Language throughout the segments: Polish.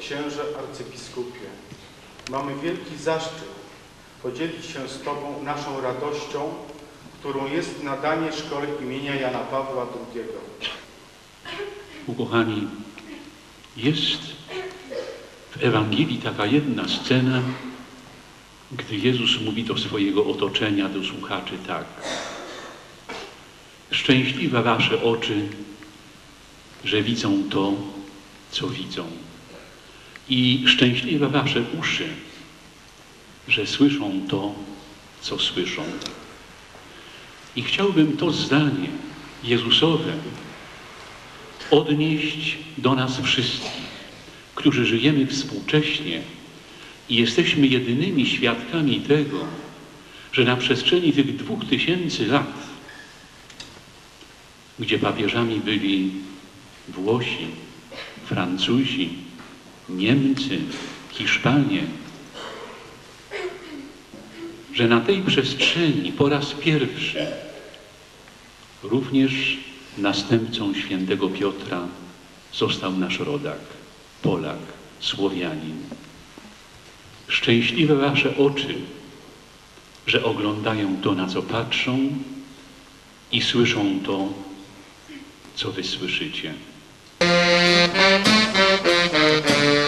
księże arcybiskupie, mamy wielki zaszczyt podzielić się z Tobą naszą radością, którą jest nadanie szkole imienia Jana Pawła II. Ukochani, jest w Ewangelii taka jedna scena, gdy Jezus mówi do swojego otoczenia, do słuchaczy tak. Szczęśliwe wasze oczy, że widzą to, co widzą. I szczęśliwe wasze uszy, że słyszą to, co słyszą. I chciałbym to zdanie Jezusowe odnieść do nas wszystkich, którzy żyjemy współcześnie i jesteśmy jedynymi świadkami tego, że na przestrzeni tych dwóch tysięcy lat, gdzie papieżami byli Włosi, Francuzi, Niemcy, Hiszpanie, że na tej przestrzeni po raz pierwszy również następcą świętego Piotra został nasz rodak, Polak, Słowianin. Szczęśliwe wasze oczy, że oglądają to, na co patrzą i słyszą to, co wy słyszycie. Thank you.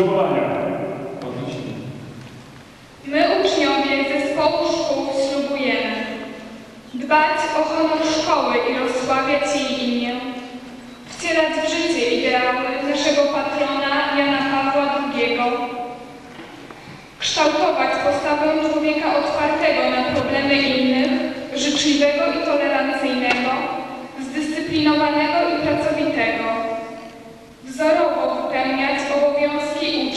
Ślubowania. My, uczniowie zespołu szkół, ślubujemy dbać o honor szkoły i rozsławiać jej imię, wcierać w życie ideały naszego patrona Jana Pawła II, kształtować postawę człowieka otwartego na problemy innych, życzliwego i tolerancyjnego, zdyscyplinowanego i pracowitego, wzorowo wypełniać obowiązki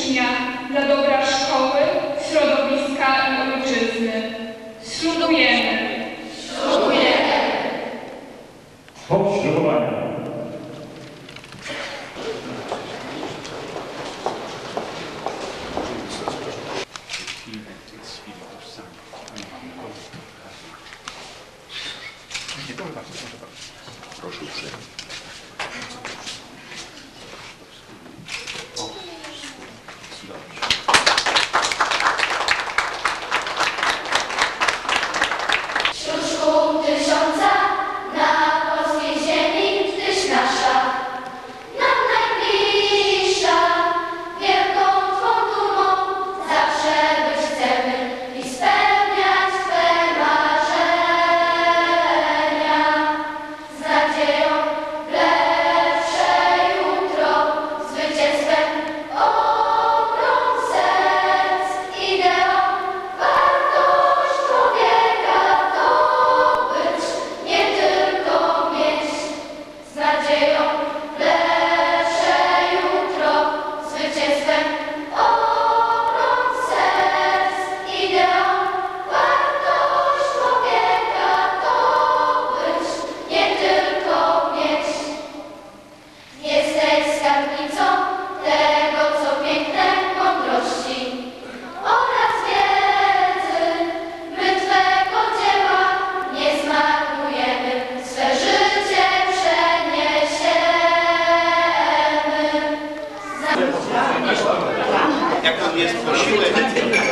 ucznia dla dobra szkoły, środowiska i ojczyzny. Ślubujemy. Ślubujemy. Po. Proszę uprzejmie. не случилось.